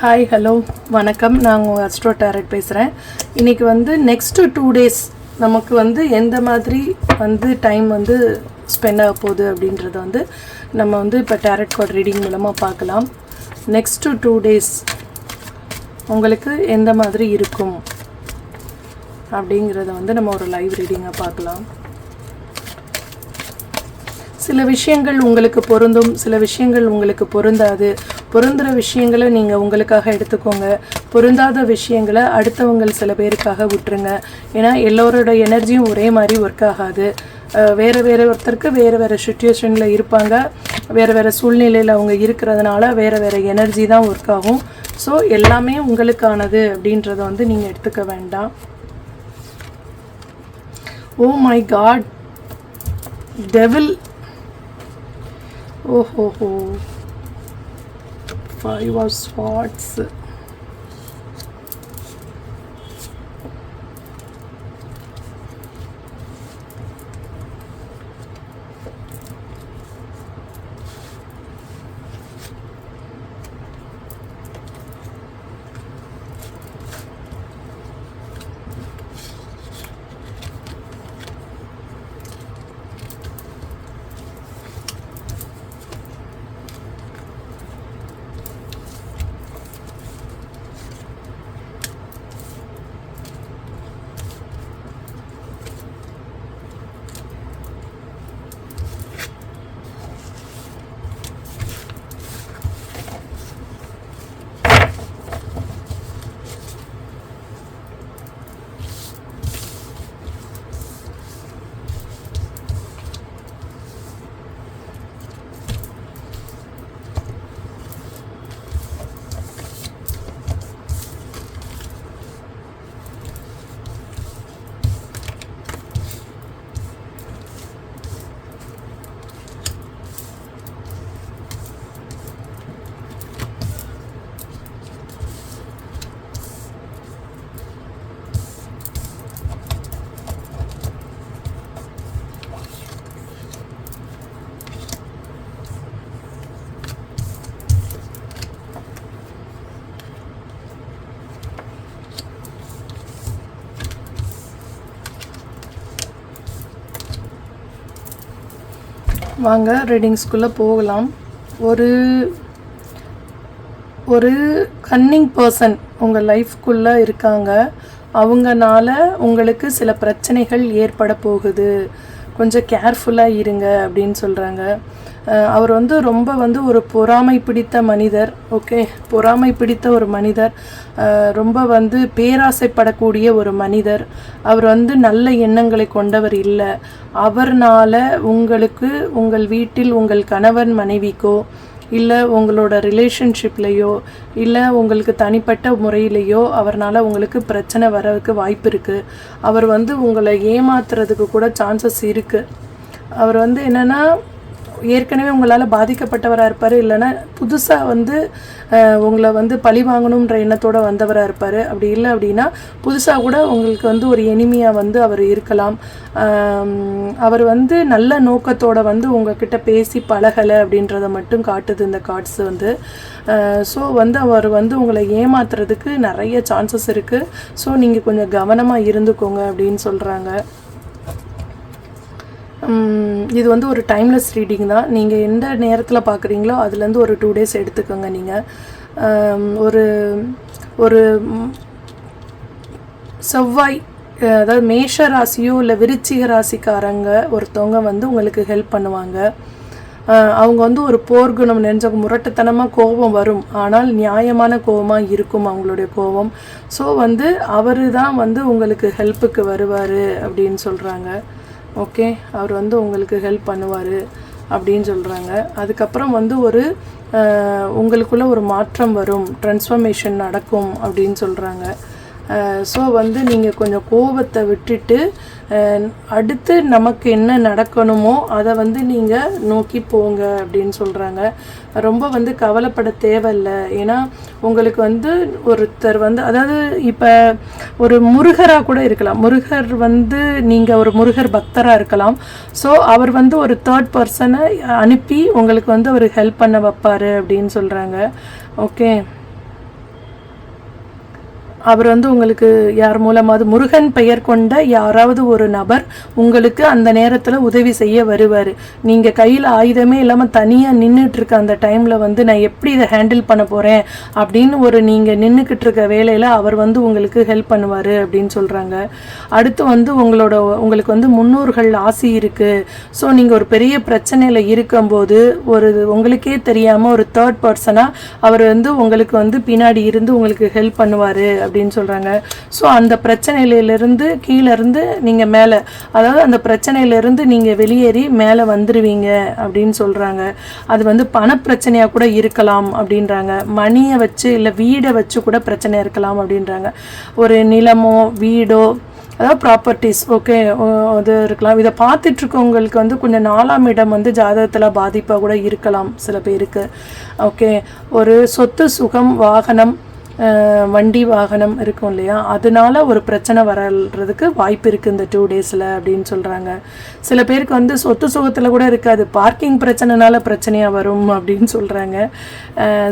Hi hello வணக்கம். நான் உங்கள் அஸ்ட்ரோ டேரட் பேசுகிறேன் இன்றைக்கி வந்து நெக்ஸ்ட்டு டூ டேஸ் நமக்கு வந்து எந்த மாதிரி வந்து டைம் வந்து ஸ்பெண்ட் ஆக போகுது அப்படின்றத வந்து நம்ம வந்து இப்போ டேரட் கார்ட் ரீடிங் மூலமாக பார்க்கலாம். நெக்ஸ்ட்டு டூ டேஸ் உங்களுக்கு எந்த மாதிரி இருக்கும் அப்படிங்கிறத வந்து நம்ம ஒரு லைவ் ரீடிங்காக பார்க்கலாம். சில விஷயங்கள் உங்களுக்கு பொருந்தும் சில விஷயங்கள் உங்களுக்கு பொருந்தாது. பொருந்துகிற விஷயங்களை நீங்கள் உங்களுக்காக எடுத்துக்கோங்க. பொருந்தாத விஷயங்களை அடுத்தவங்க சில பேருக்காக விட்டுருங்க. ஏன்னா எல்லோரோட எனர்ஜியும் ஒரே மாதிரி ஒர்க் ஆகாது. வேறு வேறு ஒருத்தருக்கு வேறு வேறு சுச்சுவேஷனில் இருப்பாங்க. வேறு வேறு சூழ்நிலையில் அவங்க இருக்கிறதுனால வேறு வேறு எனர்ஜி தான் ஒர்க் ஆகும். ஸோ எல்லாமே உங்களுக்கானது அப்படின்றத வந்து நீங்கள் எடுத்துக்க வேண்டாம். ஓ my God devil Oh ho ho. Five of Swords. வாங்க ரீடிங்ஸ்குள்ளே போகலாம். ஒரு ஒரு கன்னிங் பர்சன் உங்கள் லைஃப்குள்ளே இருக்காங்க. அவங்கனால உங்களுக்கு சில பிரச்சனைகள் ஏற்பட போகுது. கொஞ்சம் கேர்ஃபுல்லாக இருங்க அப்படின்னு சொல்கிறாங்க அவர் வந்து ரொம்ப வந்து ஒரு பொறாமை பிடித்த மனிதர் ஓகே பொறாமை பிடித்த ஒரு மனிதர் ரொம்ப வந்து பேராசைப்படக்கூடிய ஒரு மனிதர். அவர் வந்து நல்ல எண்ணங்களை கொண்டவர் இல்லை. அவர்னால் உங்களுக்கு உங்கள் வீட்டில் உங்கள் கணவன் மனைவிக்கோ இல்லை உங்களோட ரிலேஷன்ஷிப்லேயோ இல்லை உங்களுக்கு தனிப்பட்ட முறையிலேயோ அவர்னால் உங்களுக்கு பிரச்சனை வரதுக்கு வாய்ப்பு இருக்குது அவர் வந்து உங்களை ஏமாத்துறதுக்கு கூட சான்சஸ் இருக்குது அவர் வந்து என்னென்னா ஏற்கனவே உங்களால் பாதிக்கப்பட்டவராக இருப்பார் இல்லைன்னா புதுசாக வந்து உங்களை வந்து பழி வாங்கணுன்ற எண்ணத்தோடு வந்தவராக இருப்பார். அப்படி இல்லை அப்படின்னா புதுசாக கூட உங்களுக்கு வந்து ஒரு எளிமையாக வந்து அவர் இருக்கலாம். அவர் வந்து நல்ல நோக்கத்தோட வந்து உங்ககிட்ட பேசி பழகலை அப்படின்றத மட்டும் காட்டுது இந்த கார்ட்ஸ் வந்து. ஸோ வந்து அவர் வந்து உங்களை ஏமாத்துறதுக்கு நிறைய சான்சஸ் இருக்குது ஸோ நீங்கள் கொஞ்சம் கவனமாக இருந்துக்கோங்க அப்படின்னு சொல்கிறாங்க இது வந்து ஒரு டைம்லெஸ் ரீடிங் தான். நீங்கள் எந்த நேரத்தில் பார்க்குறீங்களோ அதுலேருந்து ஒரு டூ டேஸ் எடுத்துக்கோங்க நீங்கள் ஒரு ஒரு செவ்வாய் அதாவது மேஷ ராசியோ இல்லை விருச்சிக ராசிக்காரங்க ஒருத்தவங்க வந்து உங்களுக்கு ஹெல்ப் பண்ணுவாங்க. அவங்க வந்து ஒரு போர்க்குணம் நினைஞ்சவங்க முரட்டுத்தனமாக கோபம் வரும். ஆனால் நியாயமான கோபமாக இருக்கும் அவங்களுடைய கோபம். ஸோ வந்து அவர் தான் வந்து உங்களுக்கு ஹெல்ப்புக்கு வருவார் அப்படின்னு சொல்கிறாங்க ஓகே அவர் வந்து உங்களுக்கு ஹெல்ப் பண்ணுவார் அப்படின்னு சொல்கிறாங்க அதுக்கப்புறம் வந்து ஒரு உங்களுக்குள்ளே ஒரு மாற்றம் வரும் ட்ரான்ஸ்ஃபர்மேஷன் நடக்கும் அப்படின்னு சொல்கிறாங்க ஸோ வந்து நீங்கள் கொஞ்சம் கோபத்தை விட்டுட்டு அடுத்து நமக்கு என்ன நடக்கணுமோ அதை வந்து நீங்கள் நோக்கி போங்க அப்படின்னு சொல்கிறாங்க ரொம்ப வந்து கவலைப்பட தேவையில்லை. ஏன்னா உங்களுக்கு வந்து ஒருத்தர் வந்து அதாவது இப்போ ஒரு முருகராக கூட இருக்கலாம். முருகர் வந்து நீங்கள் ஒரு முருகர் பக்தராக இருக்கலாம். ஸோ அவர் வந்து ஒரு தேர்ட் பர்சனை அனுப்பி உங்களுக்கு வந்து அவர் ஹெல்ப் பண்ண வைப்பார் அப்படின்னு சொல்கிறாங்க ஓகே அவர் வந்து உங்களுக்கு யார் மூலமாவது முருகன் பெயர் கொண்ட யாராவது ஒரு நபர் உங்களுக்கு அந்த நேரத்தில் உதவி செய்ய வருவார். நீங்கள் கையில் ஆயுதமே இல்லாமல் தனியாக நின்றுட்டு இருக்க அந்த டைமில் வந்து நான் எப்படி இதை ஹேண்டில் பண்ண போகிறேன் அப்படின்னு ஒரு நீங்கள் நின்றுக்கிட்டு இருக்க வேலையில் அவர் வந்து உங்களுக்கு ஹெல்ப் பண்ணுவார் அப்படின்னு சொல்கிறாங்க அடுத்து வந்து உங்களோட உங்களுக்கு வந்து முன்னோர்கள் ஆசி இருக்குது ஸோ நீங்கள் ஒரு பெரிய பிரச்சனையில் இருக்கும்போது ஒரு உங்களுக்கே தெரியாமல் ஒரு தேர்ட் பர்சனாக அவர் வந்து உங்களுக்கு வந்து பின்னாடி இருந்து உங்களுக்கு ஹெல்ப் பண்ணுவார் அப்படின்னு அப்படின்னு சொல்கிறாங்க ஸோ அந்த பிரச்சனையிலிருந்து கீழே இருந்து நீங்கள் மேலே அதாவது அந்த பிரச்சனையிலேருந்து நீங்கள் வெளியேறி மேலே வந்துடுவீங்க அப்படின்னு சொல்கிறாங்க அது வந்து பணப்பிரச்சனையாக கூட இருக்கலாம் அப்படின்றாங்க. மணியை வச்சு இல்லை வீடை வச்சு கூட பிரச்சனை இருக்கலாம் அப்படின்றாங்க. ஒரு நிலமோ வீடோ அதாவது ப்ராப்பர்ட்டிஸ் ஓகே அது இருக்கலாம். இதை பார்த்துட்ருக்கவங்களுக்கு வந்து கொஞ்சம் நாலாம் இடம் வந்து ஜாதகத்தில் பாதிப்பாக கூட இருக்கலாம் சில பேருக்கு. ஓகே ஒரு சொத்து சுகம் வாகனம் வண்டி வாகனம் இருக்கும் இல்லையா? அதனால ஒரு பிரச்சனை வர்றதுக்கு வாய்ப்பு இருக்குது இந்த டூ டேஸில் அப்படின்னு சொல்கிறாங்க சில பேருக்கு வந்து சொத்து சுகத்தில் கூட இருக்காது. பார்க்கிங் பிரச்சனைனால பிரச்சனையாக வரும் அப்படின்னு சொல்கிறாங்க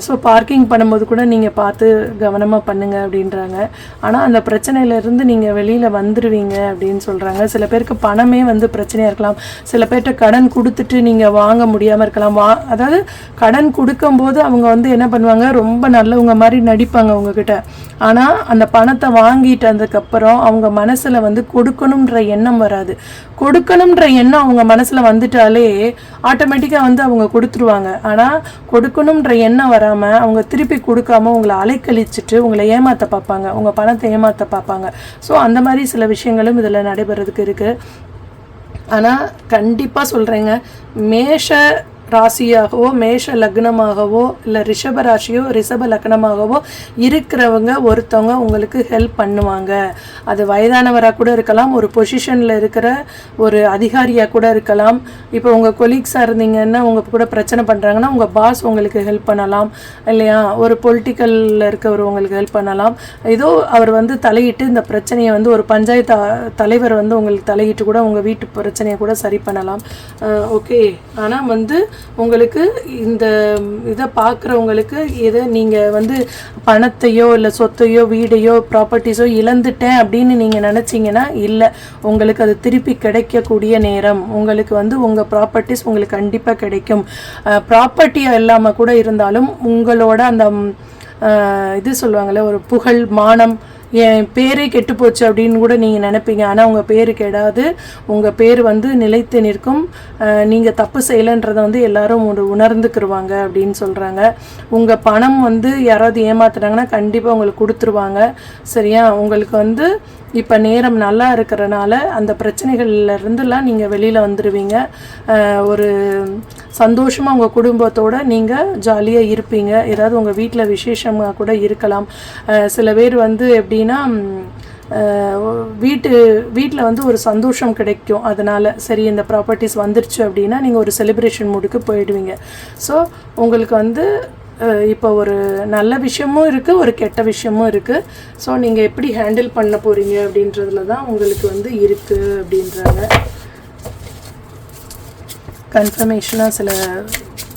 ஸோ பார்க்கிங் பண்ணும்போது கூட நீங்கள் பார்த்து கவனமாக பண்ணுங்கள் அப்படின்றாங்க. ஆனால் அந்த பிரச்சனையிலேருந்து நீங்கள் வெளியில் வந்துடுவீங்க அப்படின்னு சொல்கிறாங்க சில பேருக்கு பணமே வந்து பிரச்சனையாக இருக்கலாம். சில பேர்கிட்ட கடன் கொடுத்துட்டு நீங்கள் வாங்க முடியாமல் இருக்கலாம். வா அதாவது கடன் கொடுக்கும்போது அவங்க வந்து என்ன பண்ணுவாங்க? ரொம்ப நல்லவங்க மாதிரி நடிப்பாங்க. உங்ககிட்ட. ஆனால் அந்த பணத்தை வாங்கிட்டு வந்ததுக்கப்புறம் அவங்க மனசில் வந்து கொடுக்கணுன்ற எண்ணம் வராது. கொடுக்கணுன்ற எண்ணம் அவங்க மனசில் வந்துட்டாலே ஆட்டோமேட்டிக்காக வந்து அவங்க கொடுத்துருவாங்க. ஆனால் கொடுக்கணுன்ற எண்ணம் வராமல் அவங்க திருப்பி கொடுக்காம உங்களை அலைக்கழிச்சிட்டு உங்களை ஏமாற்ற பார்ப்பாங்க. உங்கள் பணத்தை ஏமாற்ற பார்ப்பாங்க. ஸோ அந்த மாதிரி சில விஷயங்களும் இதில் நடைபெறதுக்கு இருக்குது ஆனால் கண்டிப்பாக சொல்கிறேங்க மேஷ ராசியாகவோ மேஷ லக்னமாகவோ இல்லை ரிஷப ராசியோ ரிஷப லக்னமாகவோ இருக்கிறவங்க ஒருத்தவங்க உங்களுக்கு ஹெல்ப் பண்ணுவாங்க. அது வயதானவராக கூட இருக்கலாம் ஒரு பொசிஷனில் இருக்கிற ஒரு அதிகாரியாக கூட இருக்கலாம். இப்போ உங்கள் கொலீக்ஸாக இருந்தீங்கன்னா உங்கள் கூட பிரச்சனை பண்ணுறாங்கன்னா உங்கள் பாஸ் உங்களுக்கு ஹெல்ப் பண்ணலாம். இல்லையா? ஒரு பொலிட்டிக்கலில் இருக்கவர் உங்களுக்கு ஹெல்ப் பண்ணலாம். ஏதோ அவர் வந்து தலையிட்டு இந்த பிரச்சனையை வந்து ஒரு பஞ்சாயத்து தலைவர் வந்து உங்களுக்கு தலையிட்டு கூட உங்கள் வீட்டு பிரச்சனையை கூட சரி பண்ணலாம். ஓகே ஆனால் வந்து உங்களுக்கு இந்த இதை பார்க்குறவங்களுக்கு எது நீங்கள் வந்து பணத்தையோ இல்லை சொத்தையோ வீடையோ ப்ராப்பர்ட்டிஸோ இழந்துட்டேன் அப்படின்னு நீங்கள் நினச்சிங்கன்னா இல்லை. உங்களுக்கு அது திருப்பி கிடைக்கக்கூடிய நேரம். உங்களுக்கு வந்து உங்கள் ப்ராப்பர்ட்டிஸ் உங்களுக்கு கண்டிப்பாக கிடைக்கும். ப்ராப்பர்ட்டியாக இல்லாமல் கூட இருந்தாலும் உங்களோட அந்த இது சொல்லுவாங்கள்ல ஒரு புகழ் மானம் என் பேரே கெட்டு போச்சு அப்படின்னு கூட நீங்கள் நினைப்பீங்க. ஆனால் உங்கள் பேர் கெடாது உங்கள் பேர் வந்து நிலைத்து நிற்கும் நீங்கள் தப்பு செய்யலைன்றதை வந்து எல்லாரும் ஒரு உணர்ந்துக்கிருவாங்க அப்படின்னு சொல்கிறாங்க உங்கள் பணம் வந்து யாராவது ஏமாத்துனாங்கன்னா கண்டிப்பாக உங்களுக்கு கொடுத்துருவாங்க. சரியா? உங்களுக்கு வந்து இப்போ நேரம் நல்லா இருக்கிறனால அந்த பிரச்சனைகள்லேருந்துலாம் நீங்கள் வெளியில் வந்துடுவீங்க ஒரு சந்தோஷமாக உங்கள் குடும்பத்தோடு நீங்கள் ஜாலியாக இருப்பீங்க. ஏதாவது உங்கள் வீட்டில் விசேஷமாக கூட இருக்கலாம். சில பேர் வந்து எப்படின்னா வீட்டு வீட்டில் வந்து ஒரு சந்தோஷம் கிடைக்கும். அதனால் சரி இந்த ப்ராப்பர்ட்டிஸ் வந்துருச்சு அப்படின்னா நீங்கள் ஒரு செலிப்ரேஷன் மூடுக்கு போயிடுவீங்க. ஸோ உங்களுக்கு வந்து இப்போ ஒரு நல்ல விஷயமும் இருக்குது ஒரு கெட்ட விஷயமும் இருக்குது ஸோ நீங்கள் எப்படி ஹேண்டில் பண்ண போகிறீங்க அப்படின்றதுல தான் உங்களுக்கு வந்து இருக்குது அப்படின்றாங்க. கன்ஃபர்மேஷனாக சில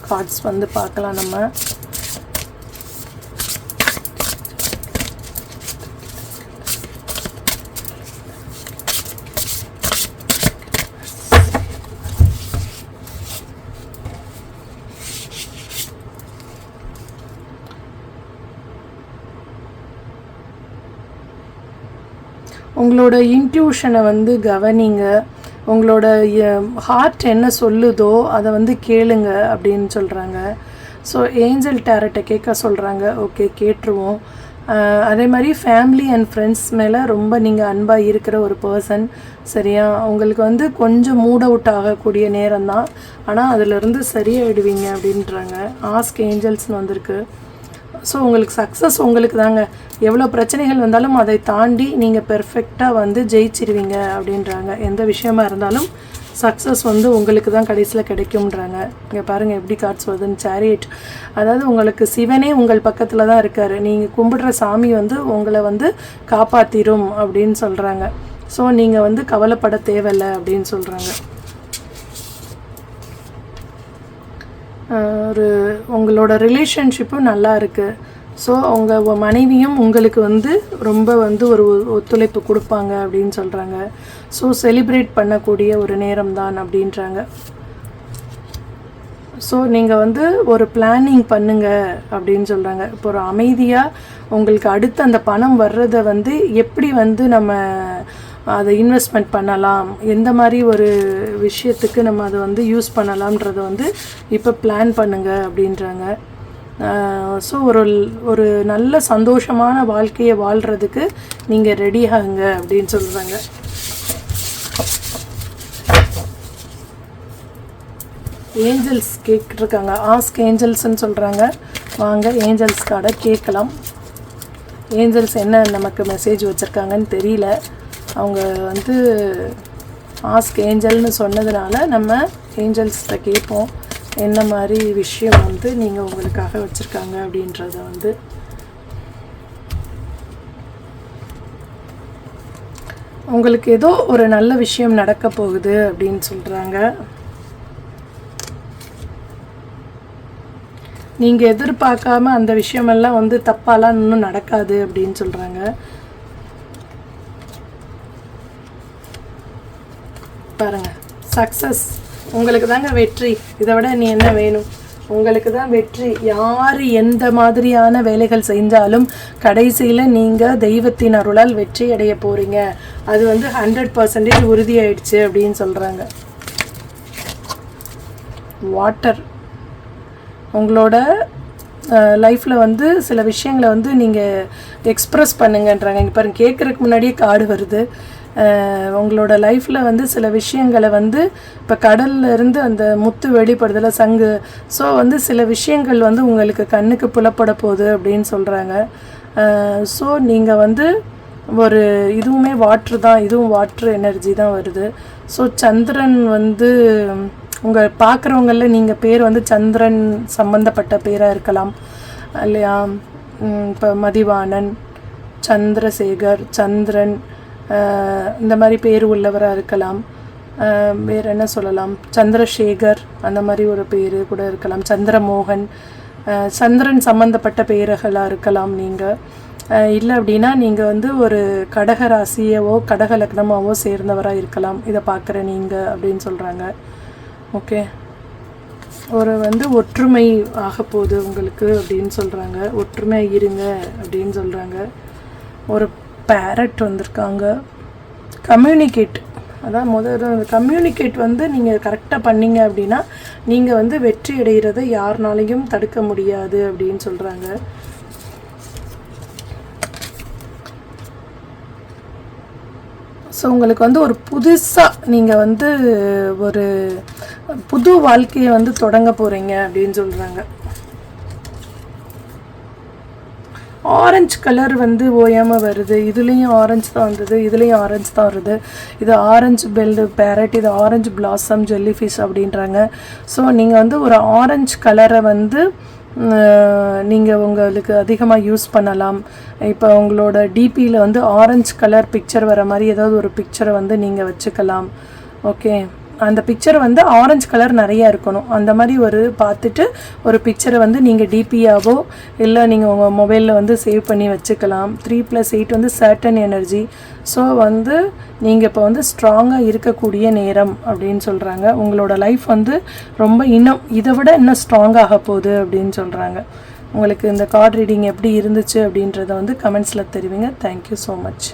கார்ட்ஸ் வந்து பார்க்கலாம் நம்ம. உங்களோட இன்ட்யூஷனை வந்து கவனிங்க. உங்களோட ஹார்ட் என்ன சொல்லுதோ அதை வந்து கேளுங்க அப்படின்னு சொல்கிறாங்க ஸோ ஏஞ்சல் டேரட்டை கேட்க சொல்கிறாங்க ஓகே கேட்டுருவோம். அதே மாதிரி ஃபேமிலி அண்ட் ஃப்ரெண்ட்ஸ் மேலே ரொம்ப நீங்கள் அன்பாக இருக்கிற ஒரு பர்சன் சரியா? உங்களுக்கு வந்து கொஞ்சம் மூட் அவுட் ஆகக்கூடிய நேரம் தான் ஆனால் அதிலிருந்து சரியாயிடுவீங்க அப்படின்றாங்க. ஆஸ்க் ஏஞ்சல்ஸ்னு வந்திருக்கு. ஸோ உங்களுக்கு சக்ஸஸ் உங்களுக்கு தாங்க. எவ்வளோ பிரச்சனைகள் வந்தாலும் அதை தாண்டி நீங்கள் பெர்ஃபெக்டாக வந்து ஜெயிச்சிருவீங்க அப்படின்றாங்க. எந்த விஷயமா இருந்தாலும் சக்ஸஸ் வந்து உங்களுக்கு தான் கடைசியில் கிடைக்கும்ன்றாங்க. இங்கே பாருங்கள் எப்படி கார்ட்ஸ் வருதுன்னு. சேரியட் அதாவது உங்களுக்கு சிவனே உங்கள் பக்கத்தில் தான் இருக்கார். நீங்கள் கும்பிடுற சாமி வந்து உங்களை வந்து காப்பாற்றிடும் அப்படின்னு சொல்கிறாங்க ஸோ நீங்கள் வந்து கவலைப்பட தேவையில்லை அப்படின்னு சொல்கிறாங்க ஒரு உங்களோட ரிலேஷன்ஷிப்பும் நல்லா இருக்குது ஸோ அவங்க மனைவியும் உங்களுக்கு வந்து ரொம்ப வந்து ஒரு ஒத்துழைப்பு கொடுப்பாங்க அப்படின்னு சொல்கிறாங்க ஸோ செலிப்ரேட் பண்ணக்கூடிய ஒரு நேரம் தான் அப்படின்றாங்க. ஸோ நீங்கள் வந்து ஒரு பிளானிங் பண்ணுங்க அப்படின்னு சொல்கிறாங்க இப்போ ஒரு அமைதியாக உங்களுக்கு அடுத்து அந்த பணம் வர்றதை வந்து எப்படி வந்து நம்ம அதை இன்வெஸ்ட்மெண்ட் பண்ணலாம். எந்த மாதிரி ஒரு விஷயத்துக்கு நம்ம அதை வந்து யூஸ் பண்ணலாம்ன்றதை வந்து இப்போ பிளான் பண்ணுங்கள் அப்படின்றாங்க. ஸோ ஒரு ஒரு நல்ல சந்தோஷமான வாழ்க்கையை வாழ்கிறதுக்கு நீங்கள் ரெடி ஆகுங்க அப்படின்னு சொல்கிறாங்க ஏஞ்சல்ஸ் கேட்டுருக்காங்க. ஆஸ்க் ஏஞ்சல்ஸ்ன்னு சொல்கிறாங்க வாங்க ஏஞ்சல்ஸ் கார்டை கேட்கலாம். ஏஞ்சல்ஸ் என்ன நமக்கு மெசேஜ் வச்சுருக்காங்கன்னு தெரியல. அவங்க வந்து ஆஸ்க் ஏஞ்சல்னு சொன்னதுனால நம்ம ஏஞ்சல்ஸ்கிட்ட கேட்போம். என்ன மாதிரி விஷயம் வந்து நீங்கள் உங்களுக்காக வச்சுருக்காங்க அப்படின்றத வந்து. உங்களுக்கு ஏதோ ஒரு நல்ல விஷயம் நடக்க போகுது அப்படின்னு சொல்கிறாங்க நீங்கள் எதிர்பார்க்காம அந்த விஷயமெல்லாம் வந்து தப்பாலாம் இன்னும் நடக்காது அப்படின்னு சொல்கிறாங்க சக்ஸஸ் உங்களுக்கு தாங்க வெற்றி. இதை விட நீ என்ன வேணும்? உங்களுக்கு தான் வெற்றி. யார் எந்த மாதிரியான வேலைகள் செஞ்சாலும் கடைசியில் நீங்கள் தெய்வத்தின் அருளால் வெற்றி அடைய போகிறீங்க அது வந்து ஹண்ட்ரட் பர்சன்டேஜ் உறுதியாயிடுச்சு அப்படின்னு சொல்கிறாங்க வாட்டர் உங்களோட லைஃப்பில் வந்து சில விஷயங்களை வந்து நீங்கள் எக்ஸ்ப்ரெஸ் பண்ணுங்கன்றாங்க. இங்கே பாருங்க கேட்குறதுக்கு முன்னாடியே கார்டு வருது. உங்களோட லைஃப்பில் வந்து சில விஷயங்களை வந்து இப்போ கடல்ல இருந்து அந்த முத்து வெளிப்படுதல சங்கு. ஸோ வந்து சில விஷயங்கள் வந்து உங்களுக்கு கண்ணுக்கு புலப்பட போகுது அப்படின்னு சொல்கிறாங்க ஸோ நீங்கள் வந்து ஒரு இதுவுமே வாட்ரு தான் இதுவும் வாட்ரு எனர்ஜி தான் வருது. ஸோ சந்திரன் வந்து உங்கள் பார்க்குறவங்களில் நீங்கள் பேர் வந்து சந்திரன் சம்மந்தப்பட்ட பேராக இருக்கலாம். இல்லையா? இப்போ மதிவாணன் சந்திரசேகர் சந்திரன் இந்த மாதிரி பேர் உள்ளவராக இருக்கலாம். வேறு என்ன சொல்லலாம்? சந்திரசேகர் அந்த மாதிரி ஒரு பேர் கூட இருக்கலாம். சந்திரமோகன் சந்திரன் சம்மந்தப்பட்ட பேர்களாக இருக்கலாம் நீங்கள் இல்லை அப்படின்னா நீங்கள் வந்து ஒரு கடக ராசியவோ கடக லக்னமாவோ சேர்ந்தவராக இருக்கலாம். இதை பார்க்குற நீங்கள் அப்படின்னு சொல்கிறாங்க ஓகே. ஒரு வந்து ஒற்றுமை ஆக போகுது உங்களுக்கு அப்படின்னு சொல்கிறாங்க ஒற்றுமை இருங்க அப்படின்னு சொல்கிறாங்க ஒரு பேரட் வந்திருக்காங்க. கம்யூனிகேட் அதான் முதல்ல கம்யூனிகேட் வந்து நீங்கள் கரெக்டாக பண்ணீங்க அப்படின்னா நீங்கள் வந்து வெற்றி அடைகிறத யாருனாலையும் தடுக்க முடியாது அப்படின்னு சொல்கிறாங்க ஸோ உங்களுக்கு வந்து ஒரு புதுசாக நீங்கள் வந்து ஒரு புது வாழ்க்கையை வந்து தொடங்க போகிறீங்க அப்படின்னு சொல்கிறாங்க ஆரஞ்சு கலர் வந்து ஓயாமல் வருது. இதுலேயும் ஆரஞ்சு தான் வந்தது இதுலேயும் ஆரஞ்சு தான் வருது. இது ஆரஞ்சு பெல்டு பேரட் இது ஆரஞ்சு பிளாசம் ஜெல்லி ஃபிஷ் அப்படின்றாங்க. ஸோ நீங்கள் வந்து ஒரு ஆரஞ்சு கலரை வந்து நீங்கள் உங்களுக்கு அதிகமாக யூஸ் பண்ணலாம். இப்போ உங்களோட டிபியில் வந்து ஆரஞ்சு கலர் பிக்சர் வர மாதிரி ஏதாவது ஒரு பிக்சரை வந்து நீங்கள் வச்சுக்கலாம். ஓகே அந்த பிக்சர் வந்து ஆரஞ்சு கலர் நிறையா இருக்கணும். அந்த மாதிரி ஒரு பார்த்துட்டு ஒரு பிக்சரை வந்து நீங்கள் டிபியாவோ இல்லை நீங்கள் உங்கள் மொபைலில் வந்து சேவ் பண்ணி வச்சுக்கலாம். த்ரீ ப்ளஸ் எயிட் வந்து சர்டன் எனர்ஜி ஸோ வந்து நீங்கள் இப்போ வந்து ஸ்ட்ராங்காக இருக்கக்கூடிய நேரம் அப்படின்னு சொல்கிறாங்க உங்களோட லைஃப் வந்து ரொம்ப இன்னும் இதை விட இன்னும் ஸ்ட்ராங்காக போகுது அப்படின்னு சொல்கிறாங்க உங்களுக்கு இந்த கார்ட் ரீடிங் எப்படி இருந்துச்சு அப்படின்றத வந்து கமெண்ட்ஸில் தெரிவிங்க. Thank you so much